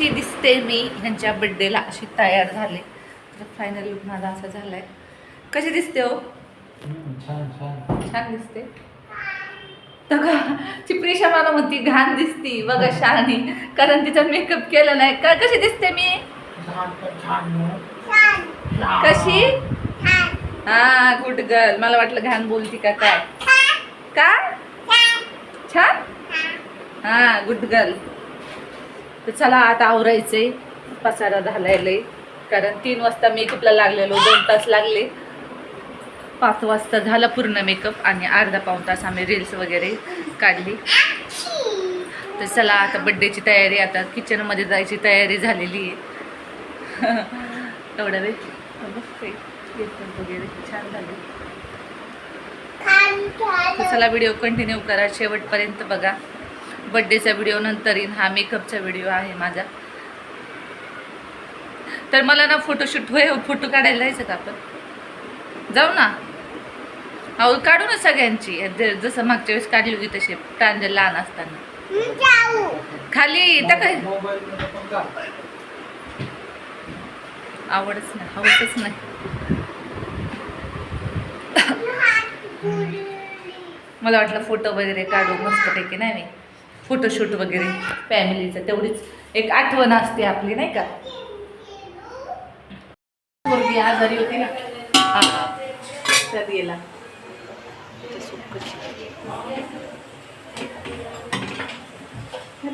ती दिसते मी ह्यांच्या बड्डेला अशी तयार झाले. तर फायनल लुक माझा असा झालाय. कशी दिसते हो? छान छान. छान दिसते. तर चिप्रीशा मला म्हणती घाण दिसती बघा शहाणी. कारण तिचा मेकअप केला नाही. का कशी दिसते मी? कशी? हा गुड गर्ल मला वाटलं घाण बोलती का काय? का छान. हा गुड गर्ल तर चला आता आवरायचंय. पसारा घालायला कारण तीन वाजता मेकअपला लागलेलो दोन तास लागले. पाच वाजता झाला पूर्ण मेकअप आणि अर्धा पाऊण तास आम्ही रील्स वगैरे काढली. तर चला आता बड्डेची तयारी आता किचनमध्ये जायची तयारी झालेली आहे. एवढा वेळ वगैरे. छान झाले. तर चला व्हिडिओ कंटिन्यू करा. शेवटपर्यंत बघा. बड्डेचा व्हिडिओ नंतर येईन. हा मेकअपचा व्हिडिओ आहे माझा. तर मला ना फोटोशूट होय फोटो काढायला जायचं का आपण? जाऊ ना. अहो काढू ना सगळ्यांची. जसं मागच्या वेळेस काढली होती तशी. प्रांजल लहान असताना. खाली त्या काय? का आवडच नाही आवडतच नाही. मला वाटलं फोटो वगैरे काढू मस्तपैकी नाही मी? फोटोशूट वगैरे फॅमिलीचं. तेवढीच एक आठवण असते आपली नाही का? पोरगी आजारी होती ना. हां तर गेला.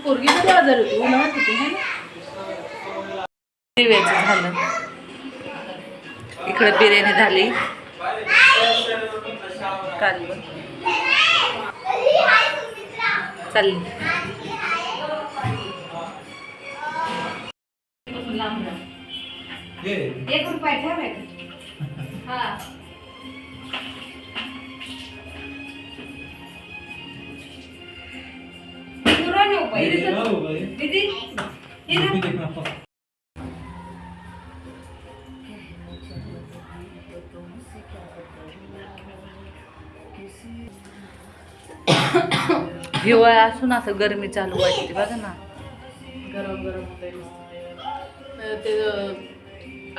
पोरगी कधी आजारी होती उन्हाळ्यात होती दिव्याचं झालं. इकडे बिर्याणी झाली. काल. चालली एक रुपया ठेवायचं हा हो भाई दीदी हिवाळा असून असं गरमी चालू वाटते बघा ना. गरम गरम होतंय. ते. अं,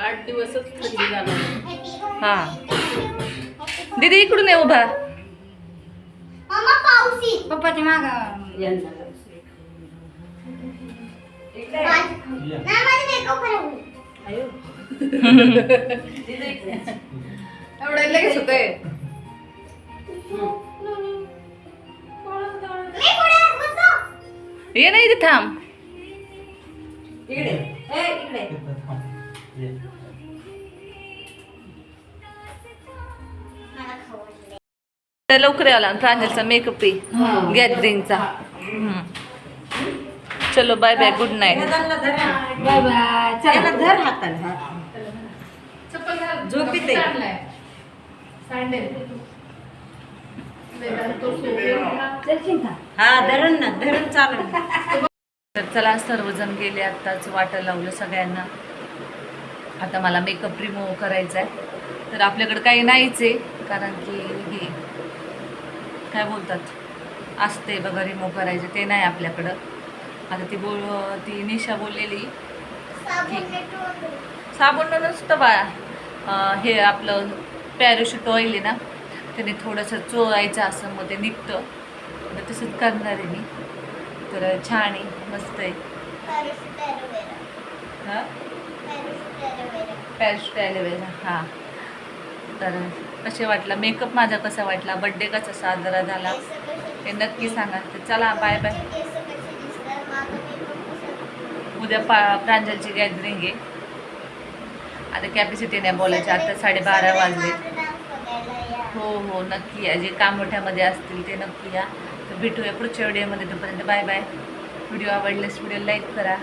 आठ दिवसच थंडी जाणवली हा. दीदी इकडून ये उभा. पप्पाच्या माग. या एवढं लगेच होतंय. ये ना इथे थांब. इकडे. ए, इकडे. ये तर लवकर आला प्रांजलचा मेकअप आहे. गॅदरिंगचा. चलो bye bye good night bye bye चला. धर हाताला. झोपीत हा धरण ना धरण चालू. तर चला सर्वजण गेले आत्ताच वाटं लावलं सगळ्यांना. आता मला मेकअप रिमूव्ह करायचा आहे तर आपल्याकडे काही नाहीच आहे कारण की हे काय बोलतात? असते बघा रिमूव्ह करायचे ते नाही आपल्याकडं. आता ती बोल ती निशा बोललेली साबण नसतं बा हे आपलं पॅराशूट ऑइल आहे ना त्याने थोडंसं चोळायचं असं मग ते निघतं. तर तसंच करणार आहे मी. तर छान आहे मस्त आहे. हां? पॅराशूट ॲलोवेरा हां. तर कसे वाटला? मेकअप माझा कसा वाटला? बड्डे कसा साजरा झाला? हे नक्की सांगा. तर चला बाय बाय उद्या पा प्रांजलची गॅदरिंग आहे. आता कॅपॅसिटी नाही बोलायची. आता साडेबारा वाजले. हो हो नक्की या. जे कामोठ्यामध्ये असतील ते नक्की या. तर भेटूया पुढच्या व्हिडिओमध्ये तोपर्यंत बाय बाय. व्हिडिओ आवडल्यास व्हिडिओ लाईक करा.